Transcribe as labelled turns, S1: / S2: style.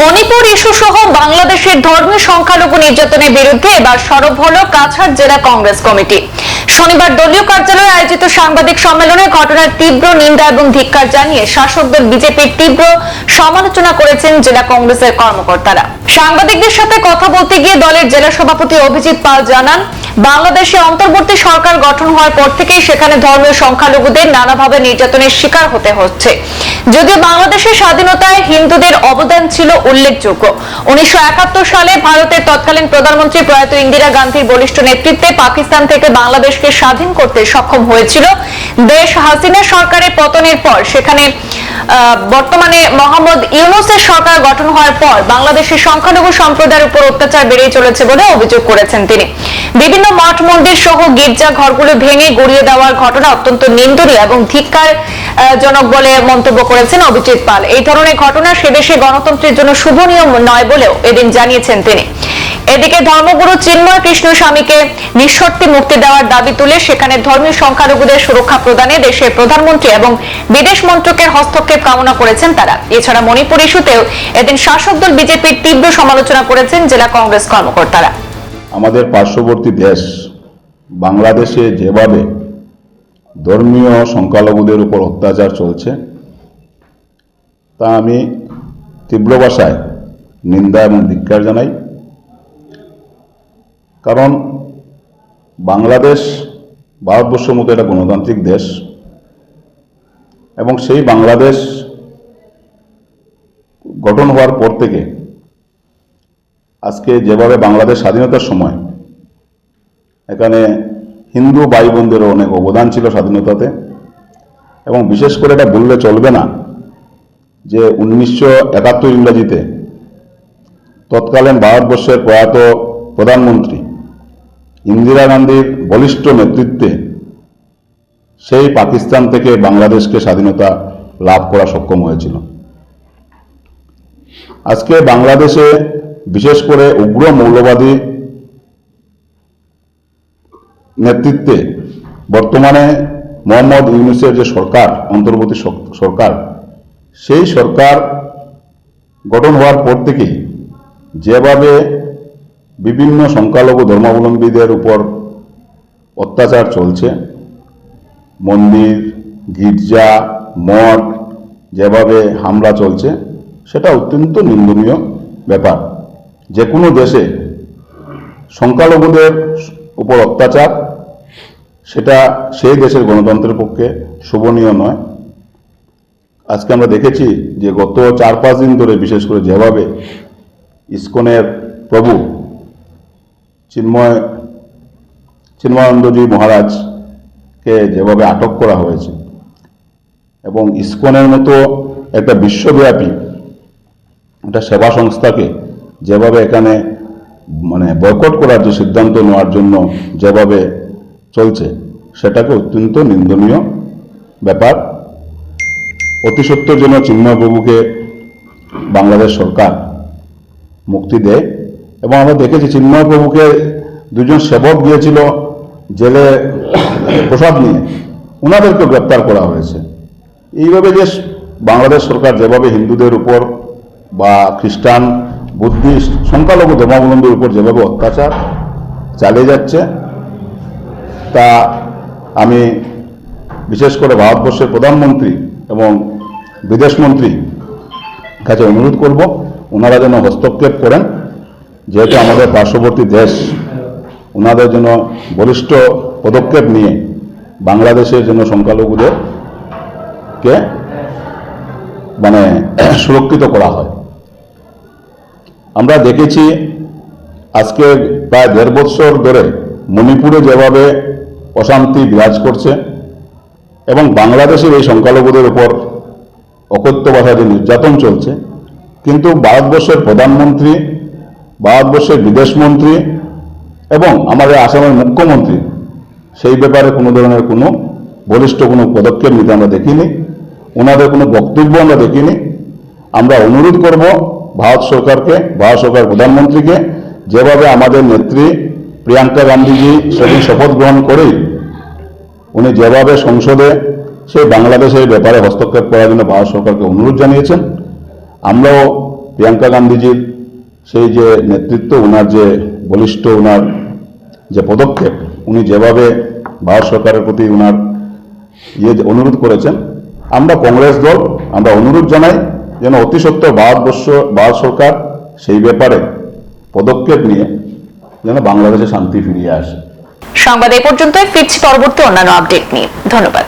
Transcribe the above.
S1: Manipur issue সহ বাংলাদেশের ধর্মীয় সংখ্যালঘু নির্যাতনের বিরুদ্ধে এবার সরব হল কাছাড় জেলা কংগ্রেস কমিটি। শনিবার দলীয় কার্যালয়ে আয়োজিত সাংবাদিক সম্মেলনে ঘটনার তীব্র নিন্দা এবং ধিক্কার জানিয়ে শাসক দল বিজেপির তীব্র সমালোচনা করেছেন জেলা কংগ্রেসের কর্মকর্তারা। সাংবাদিকদের সাথে কথা বলতে গিয়ে দলের জেলা সভাপতি অভিজিৎ পাল জানান, বাংলাদেশে অন্তর্বর্তী সরকার গঠন হওয়ার পর থেকেই সেখানে ধর্মীয় সংখ্যালঘুদের নানাভাবে নির্যাতনের শিকার হতে হচ্ছে। যদিও বাংলাদেশের স্বাধীনতায় হিন্দুদের অবদান ছিল উল্লেখযোগ্য। উনিশশো একাত্তর সালে ভারতের তৎকালীন প্রধানমন্ত্রী প্রয়াত ইন্দিরা গান্ধীর বলিষ্ঠ নেতৃত্বে পাকিস্তান থেকে বাংলাদেশকে স্বাধীন করতে সক্ষম হয়েছিল। দেশ হাসিনা সরকারের পতনের পর সেখানে বর্তমানে মোহাম্মদ ইউনুসের সরকার গঠন হওয়ার পর বাংলাদেশের সংখ্যালঘু সম্প্রদায়ের উপর অত্যাচার বেড়েই চলেছে বলে অভিযোগ করেছেন তিনি। বিভিন্ন মঠ মন্দির সহ গির্জা ঘরগুলো ভেঙে গড়িয়ে দেওয়ার ঘটনা অত্যন্ত নিন্দনীয় এবং ধিক্কার জনক বলে মন্তব্য করেছেন অভিজিৎ পাল। এই ধরনের ঘটনা সে দেশে গণতন্ত্রের জন্য শুভ নিয়ম নয় বলেও এদিন জানিয়েছেন তিনি। এদিকে ধর্মগুরু চিন্ময় কৃষ্ণ স্বামীকে নিঃশর্তে মুক্তি দেওয়ার দাবি তুলে সেখানে ধর্মীয় সংখ্যালঘুদের সুরক্ষা প্রদানে দেশের প্রধানমন্ত্রী এবং বিদেশ মন্ত্রকের হস্তক্ষেপ কামনা করেছেন তারা। এছাড়া মণিপুর ইস্যুতেও এদিন শাসক দল বিজেপির তীব্র সমালোচনা করেছেন জেলা কংগ্রেস কর্মকর্তারা।
S2: আমাদের পার্শ্ববর্তী দেশ, বাংলাদেশে যেভাবে ধর্মীয় সংখ্যালঘুদের উপর অত্যাচার চলছে, তা আমি তীব্র ভাষায় নিন্দা এবং ধিক্কার জানাই। কারণ বাংলাদেশ ভারতবর্ষের মতো একটা গণতান্ত্রিক দেশ এবং সেই বাংলাদেশ গঠন হওয়ার পর থেকে আজকে যেভাবে বাংলাদেশ স্বাধীনতার সময় এখানে হিন্দু ভাই বোনদেরও অনেক অবদান ছিল স্বাধীনতাতে এবং বিশেষ করে এটা বললে চলবে না যে উনিশশো একাত্তর ইংরাজিতে তৎকালীন ভারতবর্ষের প্রয়াত প্রধানমন্ত্রী ইন্দিরা গান্ধীর বলিষ্ঠ নেতৃত্বে সেই পাকিস্তান থেকে বাংলাদেশকে স্বাধীনতা লাভ করা সক্ষম হয়েছিল। আজকে বাংলাদেশে বিশেষ করে উগ্র মৌলবাদী নেতৃত্বে বর্তমানে মোহাম্মদ ইউনুসের যে সরকার, অন্তর্বর্তী সরকার, সেই সরকার গঠন হওয়ার পর থেকেই যেভাবে বিভিন্ন সংখ্যালঘু ধর্মাবলম্বীদের উপর অত্যাচার চলছে। মন্দির, গির্জা, মঠ যেভাবে হামলা চলছে, সেটা অত্যন্ত নিন্দনীয় ব্যাপার। যে কোনো দেশে সংখ্যালঘুদের উপর অত্যাচার, সেটা সেই দেশের গণতন্ত্রের পক্ষে শোভনীয় নয়। আজকে আমরা দেখেছি যে গত চার পাঁচ দিন ধরে বিশেষ করে যেভাবে ইসকনের প্রভু চিন্ময়, চিন্ময়ানন্দজি মহারাজকে যেভাবে আটক করা হয়েছে এবং ইসকনের মতো একটা বিশ্বব্যাপী একটা সেবা সংস্থাকে যেভাবে এখানে মানে বয়কট করার যে সিদ্ধান্ত নেওয়ার জন্য যেভাবে চলছে, সেটাকে অত্যন্ত নিন্দনীয় ব্যাপার। অতি সত্তর জন্য চিন্ময় প্রভুকে বাংলাদেশ সরকার মুক্তি দেয়। এবং আমরা দেখেছি চিন্ময় প্রভুকে দুজন সেবক গিয়েছিল জেলে প্রসাদ নিয়ে। ওনাদেরকে গ্রেপ্তার করা হয়েছে। এইভাবে যে বাংলাদেশ সরকার যেভাবে হিন্দুদের উপর বা খ্রিস্টান, বুদ্ধিস্ট, সংখ্যালঘু ধর্মাবলম্বীর উপর যেভাবে অত্যাচার চালিয়ে যাচ্ছে, তা আমি বিশেষ করে ভারতবর্ষের প্রধানমন্ত্রী এবং বিদেশমন্ত্রী কাছে অনুরোধ করব, ওনারা যেন হস্তক্ষেপ করেন। যেহেতু আমাদের পার্শ্ববর্তী দেশ, ওনাদের জন্য বলিষ্ঠ পদক্ষেপ নিয়ে বাংলাদেশের জন্য সংখ্যালঘুদের কে মানে সুরক্ষিত করা হয়। আমরা দেখেছি আজকে প্রায় দেড় বছর ধরে মণিপুরে যেভাবে অশান্তি বিরাজ করছে এবং বাংলাদেশের এই সংখ্যালঘুদের উপর অকথ্য ভাষায় যে নির্যাতন চলছে, কিন্তু ভারতবর্ষের প্রধানমন্ত্রী ভারতবর্ষের বিদেশমন্ত্রী এবং আমাদের আসামের মুখ্যমন্ত্রী, সেই ব্যাপারে কোনো ধরনের কোনো বলিষ্ঠ কোনো পদক্ষেপ নিতে আমরা দেখিনি। ওনাদের কোনো বক্তব্য আমরা দেখিনি। আমরা অনুরোধ করব ভারত সরকারকে, ভারত সরকার প্রধানমন্ত্রীকে, যেভাবে আমাদের নেত্রী প্রিয়াঙ্কা গান্ধীজি সেদিন শপথ গ্রহণ করেই উনি যেভাবে সংসদে সেই বাংলাদেশের ব্যাপারে হস্তক্ষেপ করার জন্য ভারত সরকারকে অনুরোধ জানিয়েছেন, আমরাও প্রিয়াঙ্কা গান্ধীজির সেই যে নেতৃত্ব ওনার যে বলিষ্ঠ ওনার যে পদক্ষেপ, উনি যেভাবে ভারত সরকারের প্রতি ওনার ইয়ে অনুরোধ করেছেন, আমরা কংগ্রেস দল, আমরা অনুরোধ জানাই যেন অতি সত্ত্বর ভারতবর্ষ, ভারত সরকার সেই ব্যাপারে পদক্ষেপ নিয়ে যেন বাংলাদেশে শান্তি ফিরিয়ে আসে।
S1: সংবাদ এই পর্যন্তই, ফিরছি পরবর্তী অন্যান্য আপডেট নিয়ে। ধন্যবাদ।